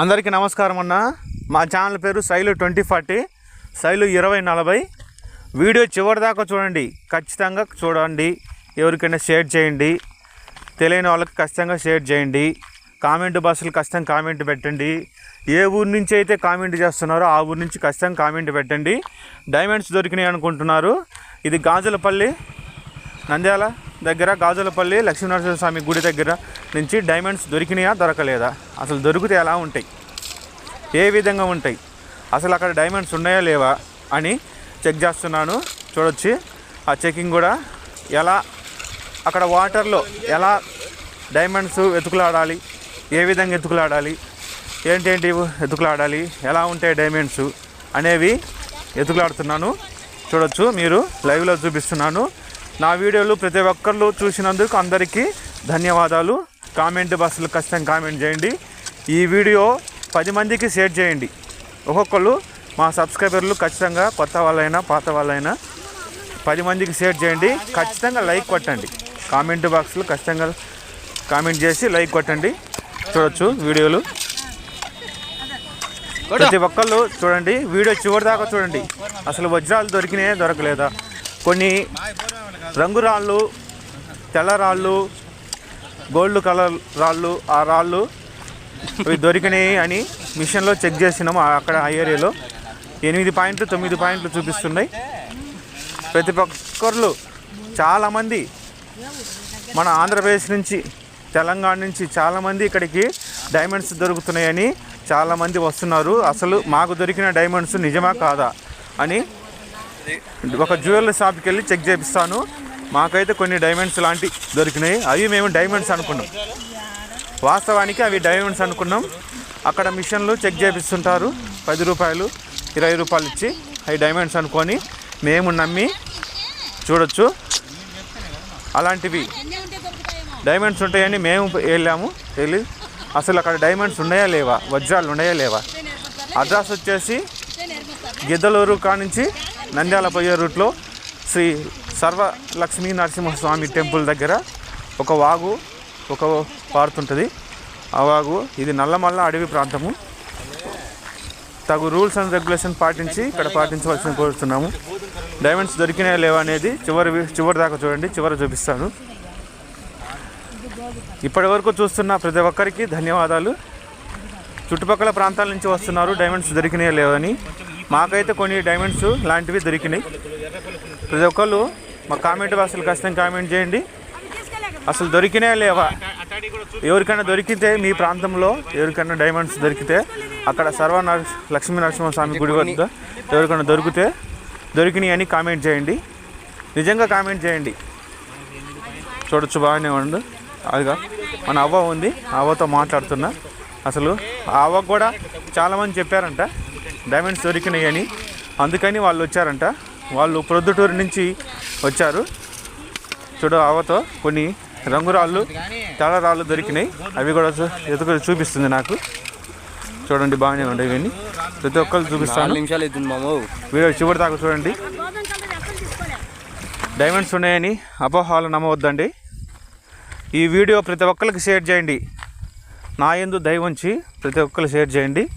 అందరికీ నమస్కారం అన్న. మా ఛానల్ పేరు శైలు ట్వంటీ ఫార్టీ. శైలు ఇరవై నలభై. వీడియో చివరి దాకా చూడండి. ఖచ్చితంగా చూడండి. ఎవరికైనా షేర్ చేయండి. తెలియని వాళ్ళకి ఖచ్చితంగా షేర్ చేయండి. కామెంట్ బాక్సులు ఖచ్చితంగా కామెంట్ పెట్టండి. ఏ ఊరు నుంచి అయితే కామెంట్ చేస్తున్నారో ఆ ఊరి నుంచి ఖచ్చితంగా కామెంట్ పెట్టండి. డైమండ్స్ దొరికినాయి అనుకుంటున్నారు. ఇది గాజులపల్లి నంద్యాల. దగ్గర గాజులపల్లి లక్ష్మీనరసింహ స్వామి గుడి దగ్గర నుంచి డైమండ్స్ దొరికినాయా దొరకలేదా? అసలు దొరికితే ఎలా ఉంటాయి? ఏ విధంగా ఉంటాయి? అసలు అక్కడ డైమండ్స్ ఉన్నాయా లేవా అని చెక్ చేస్తున్నాను. చూడొచ్చి. ఆ చెకింగ్ కూడా ఎలా అక్కడ వాటర్లో ఎలా డైమండ్స్ వెతుకులాడాలి? ఏ విధంగా ఎతుకులాడాలి ఏంటేంటి ఎతుకులాడాలి ఎలా ఉంటాయి డైమండ్స్ అనేవి ఎతుకులాడుతున్నాను చూడొచ్చు. మీరు లైవ్లో చూపిస్తున్నాను. నా వీడియోలు ప్రతి ఒక్కరు చూసినందుకు అందరికీ ధన్యవాదాలు. కామెంట్ బాక్స్లో ఖచ్చితంగా కామెంట్ చేయండి. ఈ వీడియో పది మందికి షేర్ చేయండి. ఒక్కొక్కరు మా సబ్స్క్రైబర్లు ఖచ్చితంగా కొత్త వాళ్ళైనా పాత వాళ్ళైనా పది మందికి షేర్ చేయండి. ఖచ్చితంగా లైక్ కొట్టండి. కామెంట్ బాక్స్లో ఖచ్చితంగా కామెంట్ చేసి లైక్ కొట్టండి. చూడొచ్చు వీడియోలు. ప్రతి ఒక్కళ్ళు చూడండి. వీడియో చివరి దాకా చూడండి. అసలు వజ్రాలు దొరికినాయే దొరకలేదా? కొన్ని రంగు రాళ్ళు తెల్ల రాళ్ళు గోల్డ్ కలర్ రాళ్ళు ఆ రాళ్ళు ఇవి దొరికినాయి అని మిషన్లో చెక్ చేసినాము అక్కడ ఆ ఏరియాలో. ఎనిమిది పాయింట్లు తొమ్మిది పాయింట్లు చూపిస్తున్నాయి. ప్రతి ఒక్కరు చాలామంది మన ఆంధ్రప్రదేశ్ నుంచి తెలంగాణ నుంచి చాలామంది ఇక్కడికి డైమండ్స్ దొరుకుతున్నాయని చాలామంది వస్తున్నారు. అసలు మాకు దొరికిన డైమండ్స్ నిజమా కాదా అని ఒక జ్యువెలరీ షాప్కి వెళ్ళి చెక్ చేపిస్తాను. మాకైతే కొన్ని డైమండ్స్ లాంటి దొరికినాయి. అవి మేము డైమండ్స్ అనుకున్నాం. వాస్తవానికి అవి డైమండ్స్ అనుకున్నాం. అక్కడ మిషన్లు చెక్ చేపిస్తుంటారు. పది రూపాయలు ఇరవై రూపాయలు ఇచ్చి అవి డైమండ్స్ అనుకొని మేము నమ్మి చూడొచ్చు. అలాంటివి డైమండ్స్ ఉంటాయని మేము వెళ్ళాము. వెళ్ళి అసలు అక్కడ డైమండ్స్ ఉన్నాయా లేవా? వజ్రాలు ఉన్నాయా లేవా? అడ్రస్ వచ్చేసి గిద్దలూరు కానుంచి నంద్యాల పోయే రూట్లో శ్రీ సర్వ లక్ష్మీ నరసింహస్వామి టెంపుల్ దగ్గర ఒక వాగు ఒక పారుతుంటుంది. ఆ వాగు ఇది నల్లమల్ల అడవి ప్రాంతము. తగు రూల్స్ అండ్ రెగ్యులేషన్ పాటించి ఇక్కడ పాటించవలసిన కోరుతున్నాము. డైమండ్స్ దొరికినాయా లేవా అనేది చివరి చివరి దాకా చూడండి చివరి చూపిస్తాను. ఇప్పటి వరకు చూస్తున్న ప్రతి ఒక్కరికి ధన్యవాదాలు. చుట్టుపక్కల ప్రాంతాల నుంచి వస్తున్నారు డైమండ్స్ దొరికినాయా లేవని మాకైతే కొన్ని డైమండ్స్ లాంటివి దొరికినాయి. ప్రతి ఒక్కళ్ళు మా కామెంట్ అసలు ఖచ్చితంగా కామెంట్ చేయండి. అసలు దొరికినా లేవా? ఎవరికైనా దొరికితే మీ ప్రాంతంలో ఎవరికైనా డైమండ్స్ దొరికితే అక్కడ సర్వ లక్ష్మీ నరసింహస్వామి గుడి వద్ద ఎవరికైనా దొరికితే దొరికినాయి అని కామెంట్ చేయండి. నిజంగా కామెంట్ చేయండి. చూడొచ్చు బాగానే ఉండు అదిగా మన అవ్వ ఉంది. ఆ అవ్వతో మాట్లాడుతున్నా. అసలు ఆ అవ్వకు కూడా చాలామంది చెప్పారంట. డైమండ్స్ దొరికినాయి అని. అందుకని వాళ్ళు వచ్చారంట. వాళ్ళు ప్రొద్దుటూరు నుంచి వచ్చారు. చూడు అవ్వతో కొన్ని రంగురాళ్ళు తెల్ల రాళ్ళు దొరికినాయి. అవి కూడా ఎదుగు చూపిస్తుంది నాకు. చూడండి బాగానే ఉండేవి ఇవన్నీ. ప్రతి ఒక్కరు చూపిస్తాను. నిమిషాలు అవుతుంది మాము. వీడియో చివరి దాకా చూడండి. డైమండ్స్ ఉన్నాయని అపోహాలు నమ్మవద్దండి. ఈ వీడియో ప్రతి ఒక్కరికి షేర్ చేయండి. నా ఎందు దయవుంచి ప్రతి ఒక్కరు షేర్ చేయండి.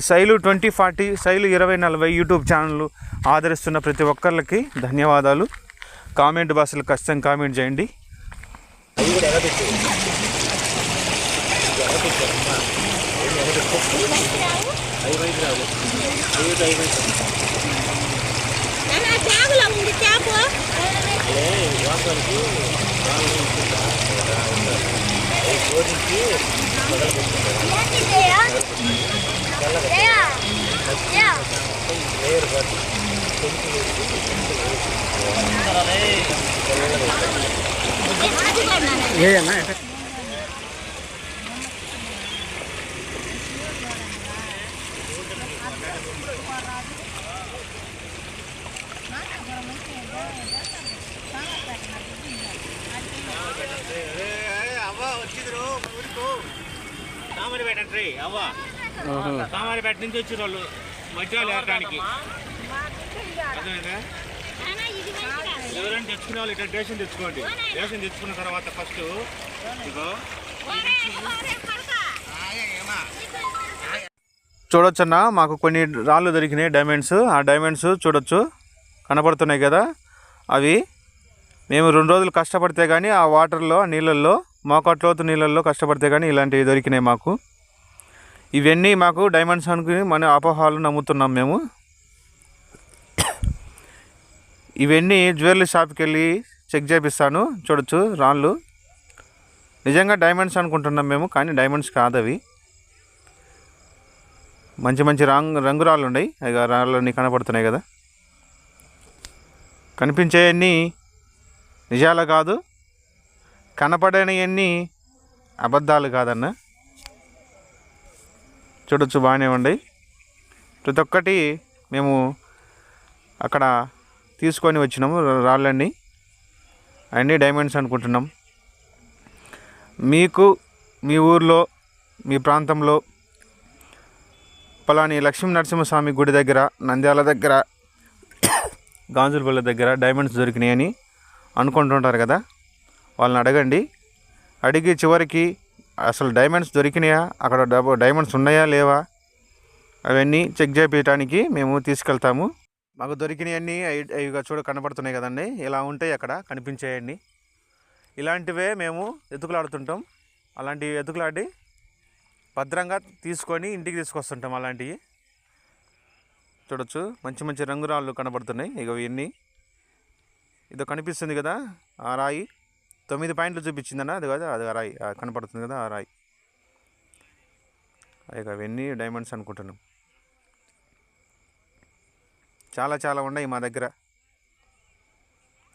శైలు ట్వంటీ ఫార్టీ శైలు ఇరవై నలభై యూట్యూబ్ ఛానల్ ఆదరిస్తున్న ప్రతి ఒక్కరికి ధన్యవాదాలు. కామెంట్ బాక్స్లో ఖచ్చితంగా కామెంట్ చేయండి. అలా ట్యాగులో ఉంది ట్యాగు కామారిపేట నుంచి వచ్చిన వాళ్ళు మధ్యలో ఏరడానికి ఎవరైనా తెచ్చుకునే వాళ్ళు ఇక్కడ రేషన్ తెచ్చుకోండి. రేషన్ తెచ్చుకున్న తర్వాత ఫస్ట్ ఇగో. చూడొచ్చన్నా మాకు కొన్ని రాళ్ళు దొరికినాయి డైమండ్స్ ఆ డైమండ్స్ చూడొచ్చు. కనపడుతున్నాయి కదా. అవి మేము రెండు రోజులు కష్టపడితే కానీ ఆ వాటర్లో ఆ నీళ్ళల్లో మోకట్లోతు నీళ్ళల్లో కష్టపడితే కానీ ఇలాంటివి దొరికినాయి మాకు. ఇవన్నీ మాకు డైమండ్స్ అనుకుని మన అపోహాలు నమ్ముతున్నాం మేము. ఇవన్నీ జ్యువెలరీ షాప్కి వెళ్ళి చెక్ చేపిస్తాను. చూడొచ్చు రాళ్ళు. నిజంగా డైమండ్స్ అనుకుంటున్నాం మేము కానీ డైమండ్స్ కాదు అవి. మంచి మంచి రంగు రంగు రాళ్ళు ఉన్నాయి. అవి రాళ్ళన్నీ కనపడుతున్నాయి కదా. కనిపించేవన్నీ నిజాలు కాదు. కనపడనివన్నీ అబద్ధాలు కాదన్న. చూడొచ్చు బాగానే ఉన్నాయి ప్రతి ఒక్కటి మేము అక్కడ తీసుకొని వచ్చినాము రాళ్ళన్నీ. అన్నీ డైమండ్స్ అనుకుంటున్నాం. మీకు మీ ఊర్లో మీ ప్రాంతంలో పలాని లక్ష్మీ నరసింహస్వామి గుడి దగ్గర నంద్యాల దగ్గర గాజులపల్లి దగ్గర డైమండ్స్ దొరికినాయని అనుకుంటుంటారు కదా? వాళ్ళని అడగండి. అడిగి చివరికి అసలు డైమండ్స్ దొరికినాయా? అక్కడ డబ- డైమండ్స్ ఉన్నాయా లేవా? అవన్నీ చెక్ చేయించడానికి మేము తీసుకెళ్తాము. మాకు దొరికినవన్నీ ఇవిగా చూడ కనపడుతున్నాయి కదండి. ఇలా ఉంటాయి అక్కడ కనిపించేయండి ఇలాంటివే మేము ఎతుకులాడుతుంటాం. అలాంటివి ఎతుకులాడి భద్రంగా తీసుకొని ఇంటికి తీసుకొస్తుంటాం అలాంటివి. చూడొచ్చు మంచి మంచి రంగురాళ్ళు కనబడుతున్నాయి ఇక ఇవన్నీ. ఇదో కనిపిస్తుంది కదా ఆ రాయి. తొమ్మిది పాయింట్లు చూపించిందన్న అది కదా అది రాయి కనపడుతుంది కదా ఆ రాయి. ఇక అవన్నీ డైమండ్స్ అనుకుంటున్నాం. చాలా చాలా ఉన్నాయి మా దగ్గర.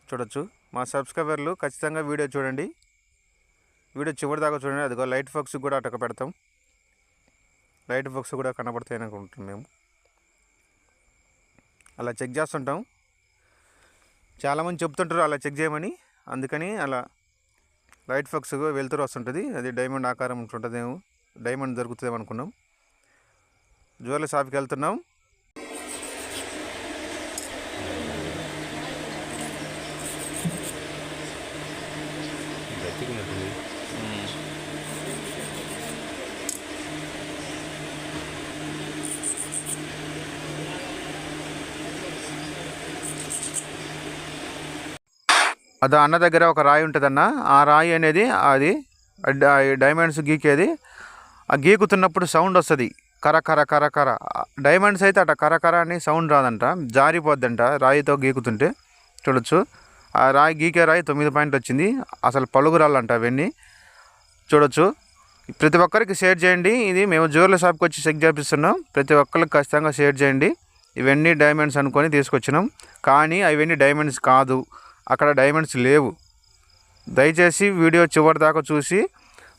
చూడొచ్చు. మా సబ్స్క్రైబర్లు ఖచ్చితంగా వీడియో చూడండి. వీడియో చివరి దాకా చూడండి. అదిగో లైట్ ఫోక్స్ కూడా అటక పెడతాం. లైట్ ఫోక్స్ కూడా కనబడతాయి అనుకుంటున్నాం మేము. అలా చెక్ చేస్తుంటాం. చాలామంది చెప్తుంటారు అలా చెక్ చేయమని. అందుకని అలా లైట్ ఫోక్స్ వెళ్తురు వస్తుంటుంది. అది డైమండ్ ఆకారం ఉంటుంటుందేమో. డైమండ్ దొరుకుతుందేమో అనుకున్నాం. జ్యువెలరీ షాప్కి వెళ్తున్నాం. అది అన్న దగ్గర ఒక రాయి ఉంటుందన్న ఆ రాయి అనేది అది డైమండ్స్ గీకేది. ఆ గీకుతున్నప్పుడు సౌండ్ వస్తుంది. కర కర కర కర. డైమండ్స్ అయితే అట కర కర అని సౌండ్ రాదంట. జారిపోద్దంట రాయితో గీకుతుంటే. చూడొచ్చు. ఆ రాయి గీకే రాయి తొమ్మిది పాయింట్ వచ్చింది. అసలు పలుగురాలంట అవన్నీ. చూడొచ్చు. ప్రతి ఒక్కరికి షేర్ చేయండి. ఇది మేము జ్యువెలరీ షాప్కి వచ్చి చెక్ చేపిస్తున్నాం. ప్రతి ఒక్కరికి ఖచ్చితంగా షేర్ చేయండి. ఇవన్నీ డైమండ్స్ అనుకొని తీసుకొచ్చినాం. కానీ అవన్నీ డైమండ్స్ కాదు. అక్కడ డైమండ్స్ లేవు. దయచేసి వీడియో చివరి దాకా చూసి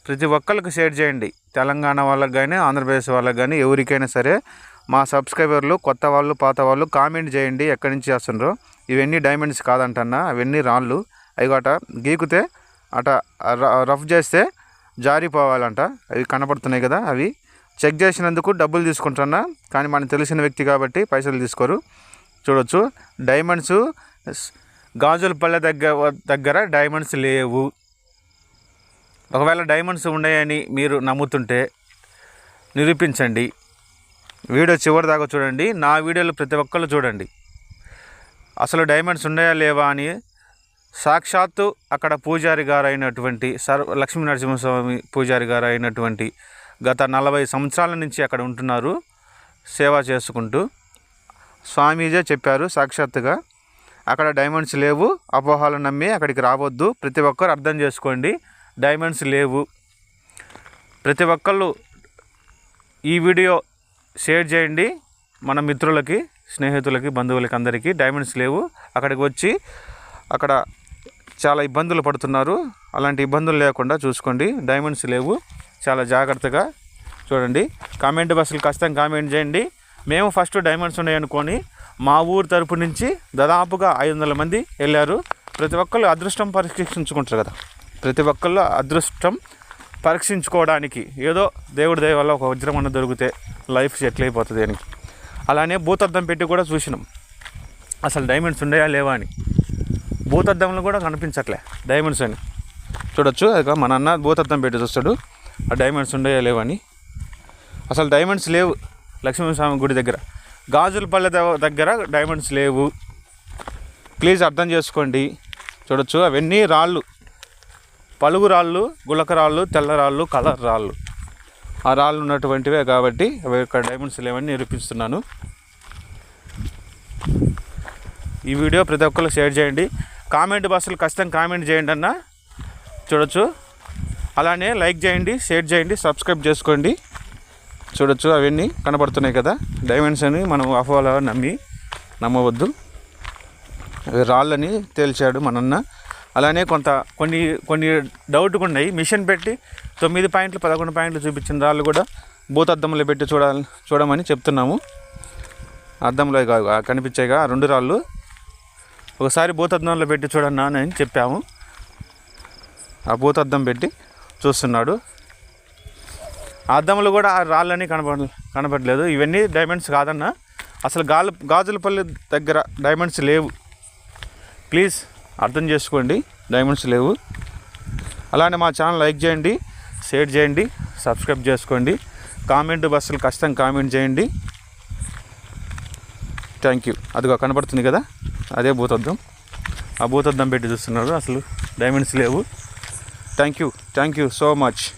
ప్రతి ఒక్కరికి షేర్ చేయండి. తెలంగాణ వాళ్ళకి కానీ ఆంధ్రప్రదేశ్ వాళ్ళకి కానీ ఎవరికైనా సరే మా సబ్స్క్రైబర్లు కొత్త వాళ్ళు పాత వాళ్ళు కామెంట్ చేయండి. ఎక్కడి నుంచి చేస్తుండ్రో ఇవన్నీ డైమండ్స్ కాదంటన్నా అవన్నీ రాళ్ళు. అవి అట గీకుతే అట రఫ్ చేస్తే జారిపోవాలంట. అవి కనపడుతున్నాయి కదా అవి. చెక్ చేసినందుకు డబ్బులు తీసుకుంటున్నా కానీ మనకు తెలిసిన వ్యక్తి కాబట్టి పైసలు తీసుకోరు. చూడొచ్చు. డైమండ్స్ గాజులపల్లె దగ్గర దగ్గర డైమండ్స్ లేవు. ఒకవేళ డైమండ్స్ ఉన్నాయని మీరు నమ్ముతుంటే నిరూపించండి. వీడియో చివరి దాకా చూడండి. నా వీడియోలు ప్రతి ఒక్కళ్ళు చూడండి. అసలు డైమండ్స్ ఉన్నాయా లేవా అని సాక్షాత్తు అక్కడ పూజారి గారు అయినటువంటి సర్వ లక్ష్మీ నరసింహస్వామి పూజారి గారు అయినటువంటి గత నలభై సంవత్సరాల నుంచి అక్కడ ఉంటున్నారు. సేవ చేసుకుంటూ స్వామీజే చెప్పారు సాక్షాత్తుగా. అక్కడ డైమండ్స్ లేవు. అపోహాలు నమ్మి అక్కడికి రావద్దు. ప్రతి ఒక్కరు అర్థం చేసుకోండి. డైమండ్స్ లేవు. ప్రతి ఒక్కళ్ళు ఈ వీడియో షేర్ చేయండి. మన మిత్రులకి స్నేహితులకి బంధువులకి అందరికీ డైమండ్స్ లేవు. అక్కడికి వచ్చి అక్కడ చాలా ఇబ్బందులు పడుతున్నారు. అలాంటి ఇబ్బందులు లేకుండా చూసుకోండి. డైమండ్స్ లేవు. చాలా జాగ్రత్తగా చూడండి. కామెంట్ బస్సులు ఖచ్చితంగా కామెంట్ చేయండి. మేము ఫస్ట్ డైమండ్స్ ఉన్నాయనుకొని మా ఊరు తరపు నుంచి దాదాపుగా ఐదు వందల మంది వెళ్ళారు. ప్రతి ఒక్కళ్ళు అదృష్టం పరీక్షించుకుంటారు కదా. ప్రతి ఒక్కళ్ళు అదృష్టం పరీక్షించుకోవడానికి ఏదో దేవుడి దయ వల్ల ఒక వజ్రం అన్న దొరికితే లైఫ్ సెటిల్ అయిపోతుంది అని. అలానే భూతద్దం పెట్టి కూడా చూసినాం. అసలు డైమండ్స్ ఉన్నాయా లేవా అని. భూతద్దంలో కూడా కనిపించట్లే డైమండ్స్ అని. చూడొచ్చు అది మా నాన్న భూతద్దం పెట్టి చూస్తాడు. ఆ డైమండ్స్ ఉన్నాయా లేవా అని. అసలు డైమండ్స్ లేవు లక్ష్మీస్వామి గుడి దగ్గర. గాజులపల్లె దగ్గర డైమండ్స్ లేవు. ప్లీజ్ అర్థం చేసుకోండి. చూడొచ్చు అవన్నీ రాళ్ళు. పలుగు రాళ్ళు గులక రాళ్ళు తెల్ల రాళ్ళు కలర్ రాళ్ళు. ఆ రాళ్ళు ఉన్నటువంటివే కాబట్టి అవి ఇక్కడ డైమండ్స్ లేవని నిరూపిస్తున్నాను. ఈ వీడియో ప్రతి ఒక్కరు షేర్ చేయండి. కామెంట్ బాక్స్లో ఖచ్చితంగా కామెంట్ చేయండి అన్న. చూడొచ్చు. అలానే లైక్ చేయండి షేర్ చేయండి సబ్స్క్రైబ్ చేసుకోండి. చూడొచ్చు అవన్నీ కనబడుతున్నాయి కదా. డైమండ్స్ అని మనం అఫవాల నమ్మి నమ్మవద్దు. అవి రాళ్ళని తేల్చాడు మనన్న. అలానే కొంత కొన్ని కొన్ని డౌట్గా ఉన్నాయి. మిషన్ పెట్టి తొమ్మిది పాయింట్లు పదకొండు పాయింట్లు చూపించిన రాళ్ళు కూడా భూతద్దంలో పెట్టి చూడాలి చూడమని చెప్తున్నాము. అద్దంలో కాదు కనిపించాయిగా రెండు రాళ్ళు. ఒకసారి భూతద్దంలో పెట్టి చూడన్నా అని చెప్పాము. ఆ భూతద్దం పెట్టి చూస్తున్నాడు. అద్దంలో కూడా ఆ రాళ్ళని కనపడ కనపడలేదు ఇవన్నీ డైమండ్స్ కాదన్న. అసలు గాలు గాజులపల్లి దగ్గర డైమండ్స్ లేవు. ప్లీజ్ అర్థం చేసుకోండి. డైమండ్స్ లేవు. అలానే మా ఛానల్ లైక్ చేయండి షేర్ చేయండి సబ్స్క్రైబ్ చేసుకోండి. కామెంట్ బస్సులు కష్టం కామెంట్ చేయండి. థ్యాంక్ యూ అదిగో కనబడుతుంది కదా? అదే భూతద్దం. ఆ భూతద్దం పెట్టి చూస్తున్నారు. అసలు డైమండ్స్ లేవు. Thank you thank you so much